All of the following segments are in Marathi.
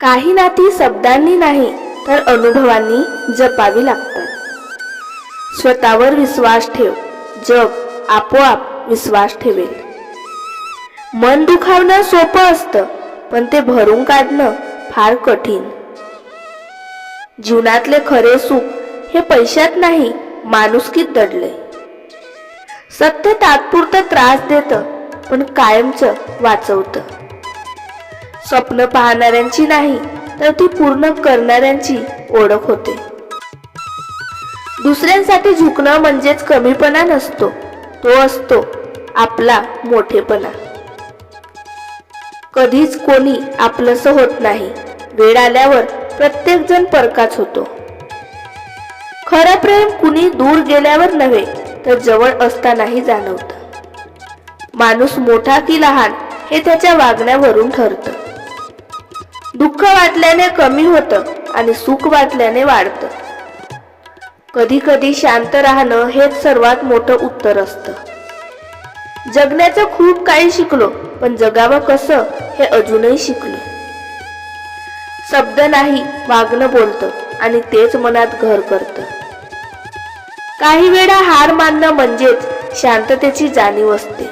काही नाती शब्दांनी नाही तर अनुभवांनी जपावी लागतात. स्वतःवर विश्वास ठेव. जग आपोआप विश्वास ठेवेल. मन दुखावणं सोपं असतं पण ते भरून काढणं फार कठीण. जीवनातले खरे सुख हे पैशात नाही माणुसकीत दडले सत्य तात्पुरतं त्रास देतं पण कायमचं वाचवतं. स्वप्न पाहणाऱ्यांची नाही तर ती पूर्ण करणाऱ्यांची ओळख होते. दुसऱ्यांसाठी झुकणं म्हणजेच कमीपणा नसतो तो असतो आपला मोठेपणा. कधीच कोणी आपलंस होत नाही वेळ आल्यावर प्रत्येक जण परकाच होतो. खरं प्रेम कुणी दूर गेल्यावर नव्हे तर जवळ असतानाही जाणवतं. माणूस मोठा की लहान हे त्याच्या वागण्यावरून ठरतं. दुःख वाटल्याने कमी होतं आणि सुख वाटल्याने वाढतं. कधी कधी शांत राहणं हेच सर्वात मोठं उत्तर असतं. जगण्याचं खूप काही शिकलो पण जगावं कसं हे अजूनही शिकलो. शब्द नाही वागणं बोलतं आणि तेच मनात घर करतं. काही वेळा हार मानणं म्हणजेच शांततेची जाणीव असते.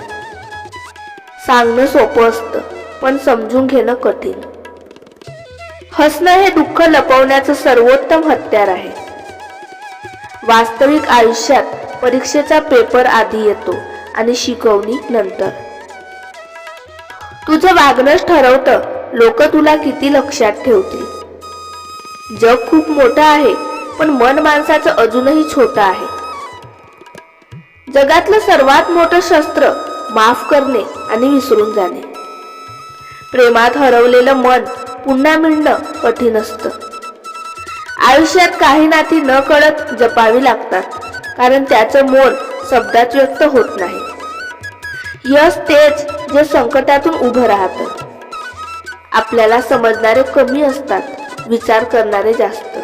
सांगणं सोपं असतं पण समजून घेणं कठीण. हसणं हे दुःख लपवण्याचं सर्वोत्तम हत्यार आहे. वास्तविक आयुष्यात परीक्षेचा पेपर आधी येतो आणि शिकवणी नंतर. तुझं वागणंच ठरवतं लोक तुला किती लक्षात ठेवतील. जग खूप मोठं आहे पण मन माणसाचं अजूनही छोटं आहे. जगातलं सर्वात मोठं शस्त्र माफ करणे आणि विसरून जाणे. प्रेमात हरवलेलं मन पुन्हा मिळणं कठीण असतं. आयुष्यात काही नाती न कळत जपावी लागतात कारण त्याचं मोल शब्दात व्यक्त होत नाही. यश तेच जे संकटातून उभं राहतं. आपल्याला समजणारे कमी असतात विचार करणारे जास्त.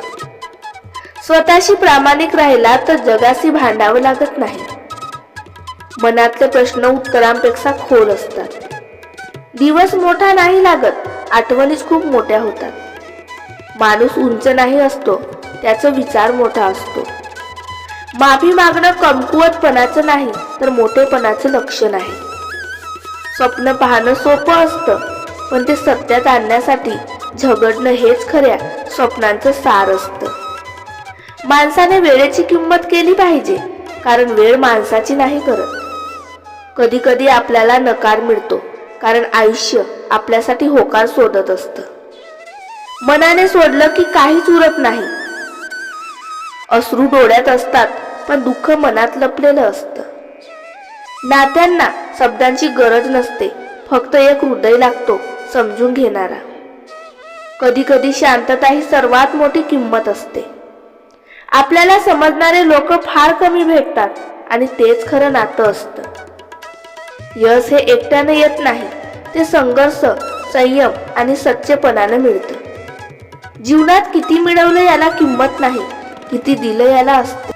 स्वतःशी प्रामाणिक राहिला तर जगाशी भांडावं लागत नाही. मनातले प्रश्न उत्तरांपेक्षा खोल असतात. दिवस मोठा नाही लागत आठवणीच खूप मोठ्या होतात. माणूस उंच नाही असतो त्याचा विचार मोठा असतो. माफी मागणं कमकुवतपणाचं नाही तर मोठेपणाचं लक्षण आहे स्वप्न पाहणं सोपं असतं पण ते सत्यात आणण्यासाठी झगडणं हेच खऱ्या स्वप्नांचं सार असतं. माणसाने वेळेची किंमत केली पाहिजे कारण वेळ माणसाची नाही करत. कधी कधी आपल्याला नकार मिळतो कारण आयुष्य आपल्यासाठी होकार सोडत असतं. मनाने सोडलं की काहीच उरत नाही. अश्रू डोळ्यात असतात पण दुःख मनात लपलेलं असतं. नात्यांना शब्दांची गरज नसते फक्त एक हृदय लागतो समजून घेणारा. कधी कधी शांतता ही सर्वात मोठी किंमत असते. आपल्याला समजणारे लोक फार कमी भेटतात आणि तेच खरं नातं असतं. यश हे एकट्याने येत नाही. ते संघर्ष संयम आणि सच्चेपणानं मिळतं. जीवनात किती मिळवलं याला किंमत नाही किती दिलं याला असतं.